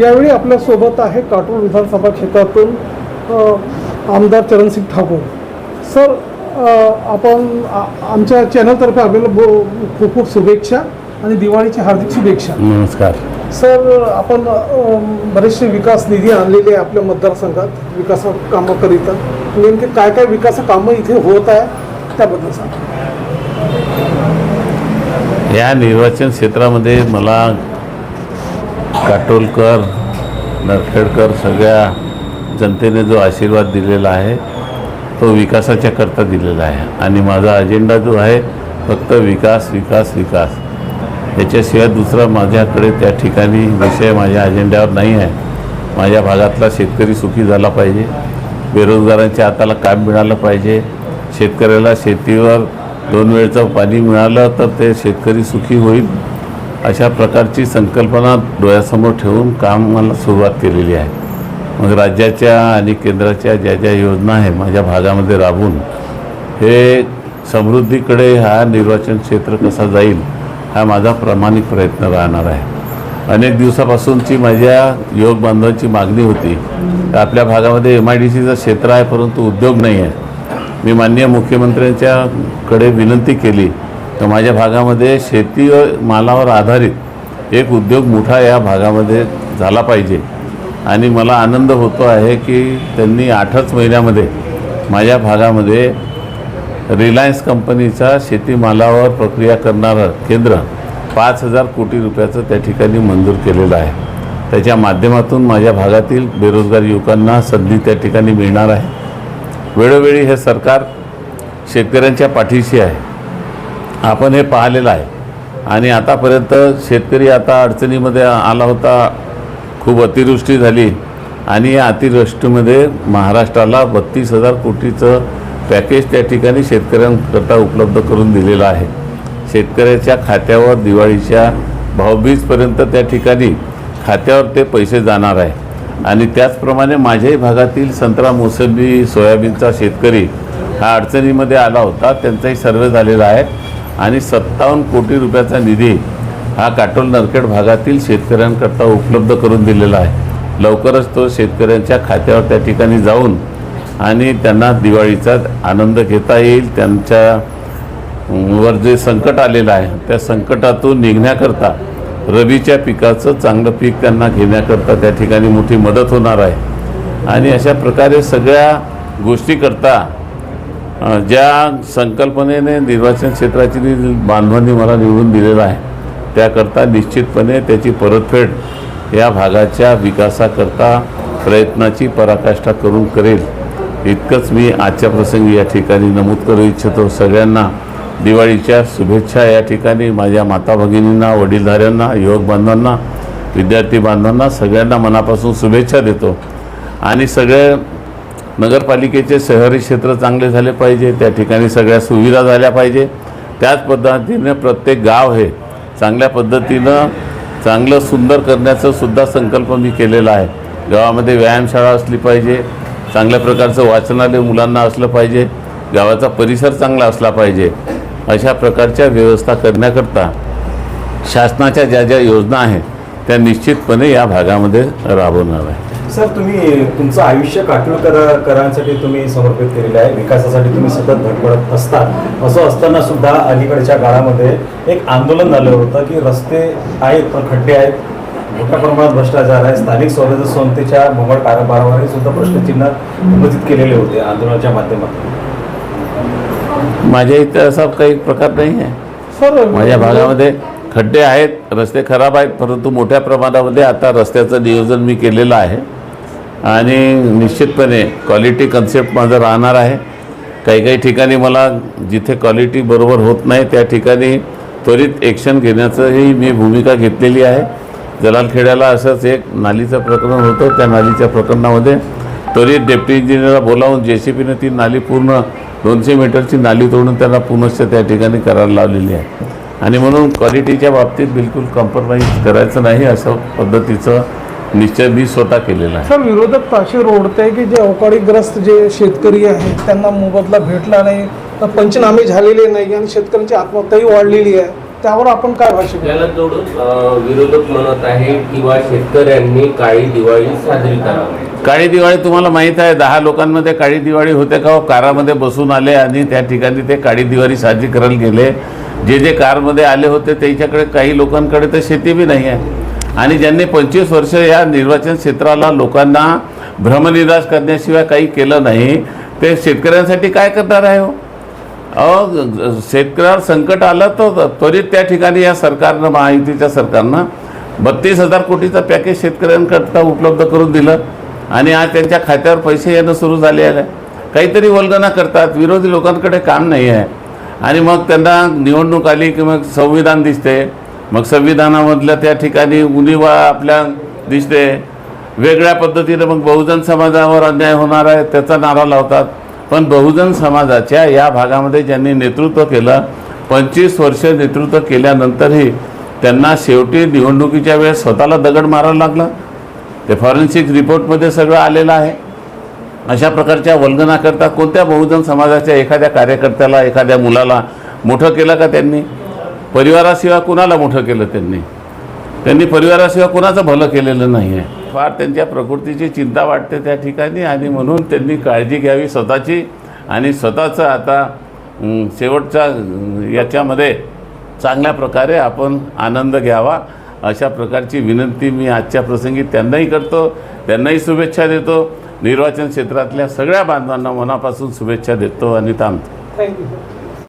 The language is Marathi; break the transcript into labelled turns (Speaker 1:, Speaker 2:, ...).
Speaker 1: यावेळी आपल्यासोबत आहे काटोल विधानसभा क्षेत्रातून आमदार चरणसिंग ठाकूर. सर आपण आमच्या चॅनलतर्फे आपल्याला बो खूप खूप शुभेच्छा आणि दिवाळीची हार्दिक शुभेच्छा.
Speaker 2: नमस्कार.
Speaker 1: सर आपण बरेचसे विकास निधी आणलेले आहे आपल्या मतदारसंघात विकास कामाकरिता नेमके काय काय विकास कामं इथे होत आहे त्याबद्दल सांगा.
Speaker 2: या निर्वाचन क्षेत्रामध्ये मला काटोलकर नरखेडकर सगळ्या जनतेने जो आशीर्वाद दिलेला आहे तो विकासाच्या करता दिलेला आहे. आणि माझा अजेंडा जो आहे फक्त विकास विकास विकास. याच्याशिवाय दुसरा माझ्याकडे त्या ठिकाणी विषय माझ्या अजेंड्यावर नाही आहे. माझ्या भागातला शेतकरी सुखी झाला पाहिजे. बेरोजगारांच्या हाताला काम मिळालं पाहिजे. शेतकऱ्याला शेतीवर दोन वेळचं पाणी मिळालं तर ते शेतकरी सुखी होईल. अशा प्रकारची संकल्पना डोळ्यासमोर ठेवून कामाला सुरुवात केलेली आहे. मग राज्याच्या आणि केंद्राच्या ज्या ज्या योजना आहे माझ्या भागामध्ये राबून हे समृद्धीकडे हा निर्वाचन क्षेत्र कसा जाईल हा माझा प्रामाणिक प्रयत्न राहणार आहे. अनेक दिवसापासूनची माझ्या योग बांधवांची मागणी होती तर आपल्या भागामध्ये एम आय डी सीचं क्षेत्र आहे परंतु उद्योग नाही आहे. मी माननीय मुख्यमंत्र्यांच्याकडे विनंती केली तर माझ्या भागामध्ये शेती व मालावर आधारित एक उद्योग मोठा या भागामध्ये झाला पाहिजे. आणि मला आनंद होतो आहे की त्यांनी आठच महिन्यामध्ये माझ्या भागामध्ये रिलायन्स कंपनीचा शेतीमालावर प्रक्रिया करणारं केंद्र पाच हजार कोटी रुपयाचं त्या ठिकाणी मंजूर केलेलं आहे. त्याच्या माध्यमातून माझ्या भागातील बेरोजगार युवकांना संधी त्या ठिकाणी मिळणार आहे. वेळोवेळी हे सरकार शेतकऱ्यांच्या पाठीशी आहे. आपण हे पाहिलेलं आहे. आणि आतापर्यंत शेतकरी आता अडचणीमध्ये आला होता. खूप अतिवृष्टी झाली. आणि या अतिवृष्टीमध्ये महाराष्ट्राला बत्तीस हजार कोटीचं पॅकेज त्या ठिकाणी शेतकऱ्यांकरता उपलब्ध करून दिलेलं आहे. शेतकऱ्याच्या खात्यावर दिवाळीच्या भाऊबीजपर्यंत त्या ठिकाणी खात्यावर ते पैसे जाणार आहे. आणि त्याचप्रमाणे माझ्याही भागातील संत्रा मोसंबी सोयाबीनचा शेतकरी हा अडचणीमध्ये आला होता. त्यांचाही सर्वे झालेला आहे. आणि सत्तावन्न कोटी रुपयाचा निधी हा काटोल नरखेड भागातील शेतकऱ्यांकरता उपलब्ध करून दिलेला आहे. लवकरच तो शेतकऱ्यांच्या खात्यावर त्या ठिकाणी जाऊन आणि त्यांना दिवाळीचा आनंद घेता येईल. त्यांच्या वर जे संकट आलेलं आहे त्या संकटातून निघण्याकरता रबीच्या पिकाचं चांगलं पीक त्यांना घेण्याकरता त्या ठिकाणी मोठी मदत होणार आहे. आणि अशा प्रकारे सगळ्या गोष्टीकरता ज्या संकल्पनेने निर्वाचन क्षेत्राची नि- बांधवांनी मला निवडून दिलेलं आहे त्याकरता निश्चितपणे त्याची परतफेड या भागाच्या विकासाकरता प्रयत्नाची पराकाष्ठा करून करेल. इतकंच मी आजच्या प्रसंगी या ठिकाणी नमूद करू इच्छितो. सगळ्यांना दिवाळीच्या शुभेच्छा. या ठिकाणी माझ्या माता भगिनींना वडीलधाऱ्यांना युवक बांधवांना विद्यार्थी बांधवांना सगळ्यांना मनापासून शुभेच्छा देतो. आणि सगळे नगरपालिकेचे शहरी क्षेत्र चांगले झाले पाहिजे त्या ठिकाणी सगळ्या सुविधा झाल्या पाहिजे. त्याच पद्धतीने प्रत्येक गाव हे चांगल्या पद्धतीनं चांगलं सुंदर करण्याचा सुद्धा संकल्प मी केलेला आहे. गावामध्ये व्यायामशाळा असली पाहिजे चांगल्या प्रकारचं वाचनालय मुलांना असलं पाहिजे गावाचा परिसर चांगला असला पाहिजे अशा प्रकारच्या व्यवस्था करण्याकरता शासनाच्या ज्या ज्या योजना आहेत त्या निश्चितपणे या भागामध्ये राबवणार आहे.
Speaker 3: सर तुम्ही तुमचं आयुष्य काटोलकर करांसाठी तुम्ही समर्पित केलेलं आहे. विकासासाठी तुम्ही सतत धडपडत असतात. असं असताना सुद्धा अलीकडच्या काळामध्ये एक आंदोलन झालं होतं की रस्ते आहेत पण खड्डे आहेत. मोठ्या प्रमाणात भ्रष्टाचार आहे. स्थानिक स्वराज्य संस्थेच्या मोबाईल कारभारावरही सुद्धा प्रश्नचिन्ह उपस्थित केलेले होते आंदोलनाच्या माध्यमातून.
Speaker 2: माझ्या इथं असा काही प्रकार नाही आहे.
Speaker 1: सर
Speaker 2: माझ्या भागामध्ये खड्डे आहेत रस्ते खराब आहेत परंतु मोठ्या प्रमाणामध्ये आता रस्त्याचं नियोजन मी केलेलं आहे. आणि निश्चितपणे क्वालिटी कन्सेप्ट माझं राहणार आहे. काही काही ठिकाणी मला जिथे क्वालिटी बरोबर होत नाही त्या ठिकाणी त्वरित ॲक्शन घेण्याचंही मी भूमिका घेतलेली आहे. जलालखेड्याला असंच एक नालीचं प्रकरण होतं. त्या नालीच्या प्रकरणामध्ये त्वरित डेप्टी इंजिनियरला बोलावून जे सी पीनं ती नाली पूर्ण दोनशे मीटरची नाली तोडून त्यांना पुनश्च त्या ठिकाणी करायला लावलेली आहे. आणि म्हणून क्वालिटीच्या बाबतीत बिलकुल कॉम्प्रोमाइज करायचं नाही असं पद्धतीचं निश्चय मी स्वतः केलेला आहे.
Speaker 1: सर विरोधक ताशे ओढते की जे अवकाळीग्रस्त जे शेतकरी आहेत त्यांना मोबदला भेटला नाही तर पंचनामे झालेले नाही आणि शेतकऱ्यांची आत्महत्याही वाढलेली आहे. त्यावर आपण काय?
Speaker 4: याला जोडून विरोधक म्हणत आहे किंवा शेतकऱ्यांनी काळी दिवाळी साजरी करावी.
Speaker 2: काळी दिवाळी तुम्हाला माहीत आहे दहा लोकांमध्ये काळी दिवाळी होते का हो? कारामध्ये बसून आले आणि त्या ठिकाणी ते काळी दिवाळी साजरी करायला गेले. जे जे कारमध्ये आले होते त्यांच्याकडे काही लोकांकडे तर शेती बी नाही आहे. आणि ज्यांनी पंचवीस वर्ष या निर्वाचन क्षेत्राला लोकांना भ्रमनिराश करण्याशिवाय काही केलं नाही ते शेतकऱ्यांसाठी काय करणार आहे हो? अहो शेतकऱ्यावर संकट आलं तर त्वरित त्या ठिकाणी या सरकारनं महायुतीच्या सरकारनं बत्तीस हजार कोटीचं पॅकेज शेतकऱ्यांकरता उपलब्ध करून दिलं आणि आज त्यांच्या खात्यावर पैसे येणं सुरू झाले आहे. काहीतरी वल्गना करतात विरोधी लोकांकडे काम नाही आहे. आणि मग त्यांना निवडणूक आली की मग संविधान दिसते मग संविधानामधल्या त्या ठिकाणी उणीवा आपल्या दिसते. वेगळ्या पद्धतीनं मग बहुजन समाजावर अन्याय होणार आहे त्याचा नारा लावतात. पण बहुजन समाजाच्या या भागामध्ये ज्यांनी नेतृत्व केलं पंचवीस वर्ष नेतृत्व केल्यानंतरही त्यांना शेवटी निवडणुकीच्या वेळेस स्वतःला दगड मारायला लागला. ते फॉरेन्सिक रिपोर्टमध्ये सगळं आलेलं आहे. अशा प्रकारच्या वल्गनाकरता कोणत्या बहुजन समाजाच्या एखाद्या कार्यकर्त्याला एखाद्या मुलाला मोठं केलं का त्यांनी? परिवाराशिवाय कुणाला मोठं केलं त्यांनी? त्यांनी परिवाराशिवाय कुणाचं भलं केलेलं नाही आहे फार त्यांच्या प्रकृतीची चिंता वाटते त्या ठिकाणी आणि म्हणून त्यांनी काळजी घ्यावी स्वतःची आणि स्वतःचं आता शेवटचा शेवटच्या याच्यामध्ये चांगल्या प्रकारे आपण आनंद घ्यावा अशा प्रकारची विनंती मी आजच्या प्रसंगी त्यांनाही करतो. त्यांनाही शुभेच्छा देतो. निर्वाचन क्षेत्रातल्या सगळ्या बांधवांना मनापासून शुभेच्छा देतो. आणि थांबतो
Speaker 1: थँक्यू